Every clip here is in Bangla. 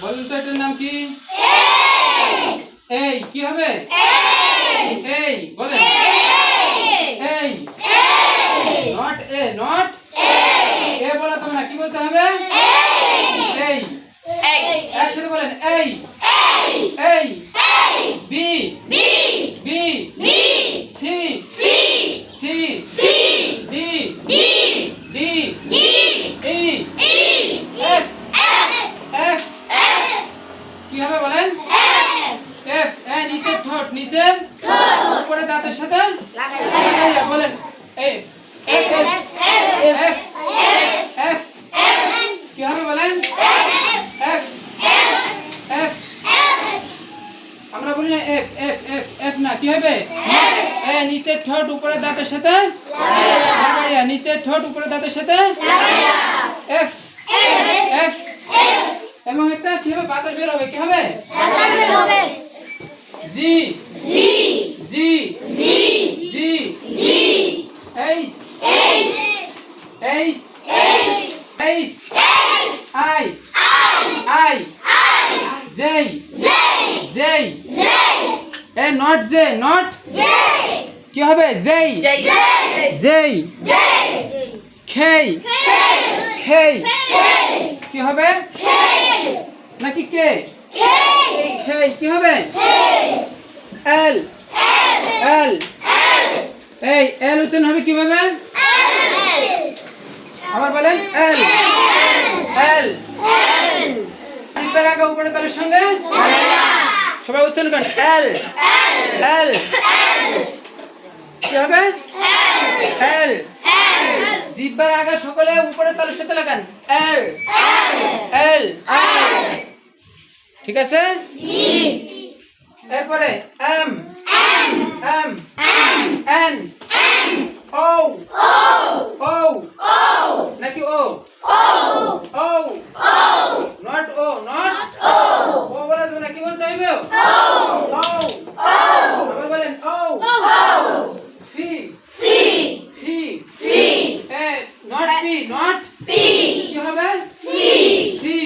বলেন তো এটার নাম কি? এই কি হবে? এই বলেন। এই। নট এ নট এ বলা যাবে না কি বলতে হবে? এই। একসাথে বলেন এই। এই। বি বি কি হবে বলেন? এফ এ নিচে ঠোঁট নিচে উপরে দাঁতের সাথে লাগাইয়া বলেন এফ এফ এফ কি হবে বলেন? এফ এফ আমরা বলি না এফ এফ এফ এফ না কি হবে? এ নিচে ঠোঁট উপরে দাঁতের সাথে লাগাইয়া। নিচে ঠোঁট উপরে দাঁতের সাথে এফ এফ এবং একটা কি হবে? বাতাস বের হবে। কি হবে G. G. G. H. H. H. I. I. J. J. A not J not. কি হবে? জেই। জেই। খেই। খেই। কি হবে? নাকি কে? খেই কি হবে? এল। এল। এই এল উচ্চারণ হবে কীভাবে? আবার বলেন এল। এল। জিব্বার আগে উপরে তালের সঙ্গে? সবাই উচ্চারণ করেন এল। এল। কি হবে? এল। জিব্বার আগে সকলে উপরে তালের সাথে লাগান। এল। এল। ঠিক আছে? এরপরে M. M. N. O. O. নাকি O? O. Not O not? ও বলা যাবে না কি বলতে হইবে ও আবার বলেন O F F A not P not কি হবে ফি ফি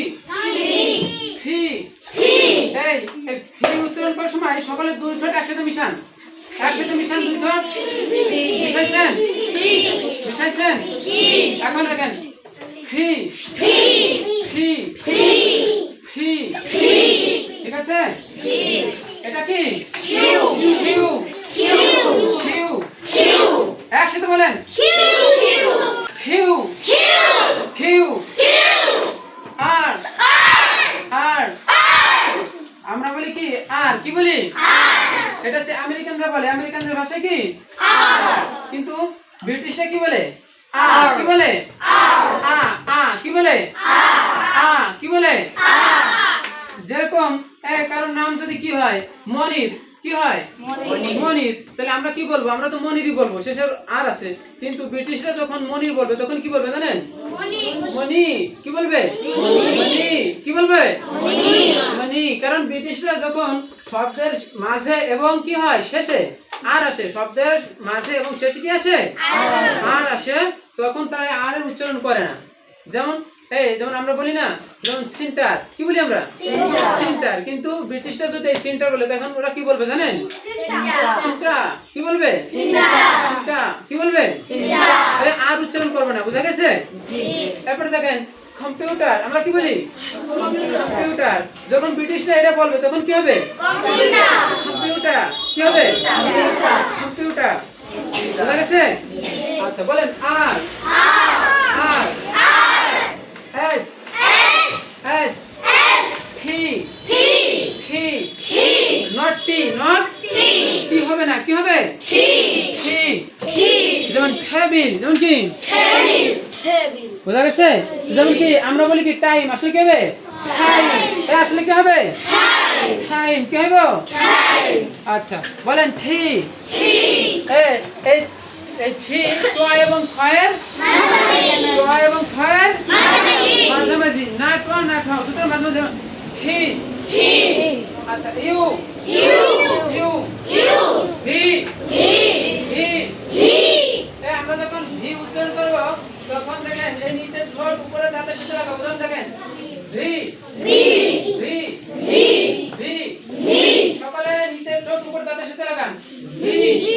এই এই ফি উচ্চারণ করার সময় সকলে দুই ঠোঁট একসাথে মিশান একসাথে মিশান দুই ঠোঁট মিশাইছেন? মিশাইছেন? এখন দেখেন। ফি। ফি। ফি। ঠিক আছে? এটা কি? কিউ। কিউ। একসাথে বলেন। কিউ। কিউ। আর। আর। আমরা বলি কি? আর। কি বলি? এটা সে আমেরিকানরা বলে। আমেরিকানদের ভাষায় কি? কিন্তু ব্রিটিশরা কি বলে? আ কি বলে? আ আ কি বলে? আ কি বলে? যেরকম কারোর নাম যদি কি হয়? মনির। কি হয়? মনির। তাহলে আমরা কি বলব? আমরা তো মনিরই বলব। শেষের আর আছে। কিন্তু ব্রিটিশরা যখন মনির বলবে তখন কি বলবে জানেন? মনি কি বলবে? মনি কি বলবে? মনি কারণ ব্রিটিশরা যখন শব্দের মাঝে এবং কি হয়? শেষে আর আসে। শব্দের মাঝে এবং শেষে কি আসে? আর আসে। তখন তারা আর উচ্চারণ করে না। যেমন এই যেমন আমরা বলি না যেমন সিন্টার। কি বলি আমরা? সিন্টার। কিন্তু ব্রিটিশরা যদি এই সিন্টার বলে তখন ওরা কি বলবে জানেন? সিন্টা কি বলবে? সিন্টা কি বলবে? আর উচ্চারণ করবে না বুঝা গেছে? এরপরে দেখেন কম্পিউটার আমরা কি বলি? কম্পিউটার যখন ব্রিটিশরা এটা বলবে তখন কি হবে? কম্পিউটার কি হবে? কম্পিউটার বুঝা গেছে? আচ্ছা বলেন R. R S S P P not T not T হবে না কি হবে টি টেবিল যেমন কি? বোঝা গেছে? যেমন কি আমরা বলি কি টাইম আসলে কি হবে? টাইম। আসলে কি হবে? টাইম। কি হবে আচ্ছা বলেন এ এই থি টয় এবং খয়ের? টয় এবং খয়ের? মাঝামাঝি। না ট না ঠ দুটোর মাঝামাঝি থি আচ্ছা ইউ। ইউ। ভি। ভি। উচ্চারণ করব তখন দেখেন এই নিচের ঠোঁট উপরে দাঁতের পিছনে রাখা দেখেন V V V V V V সকালে নিচের ঠোঁট উপরে দাঁতের সাথে লাগান V V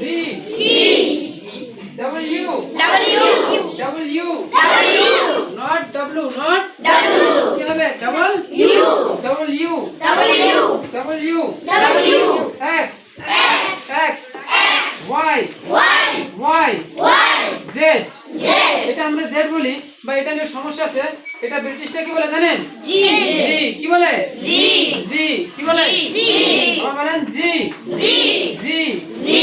V V W W W W not W not W কি হবে double double double W W বলি বা এটা নিয়ে সমস্যা আছে। এটা ব্রিটিশরা কি বলে জানেন? জি। জি। কি বলে? জি। জি। কি বলে? জি। জি বলেন জি। জি। জি।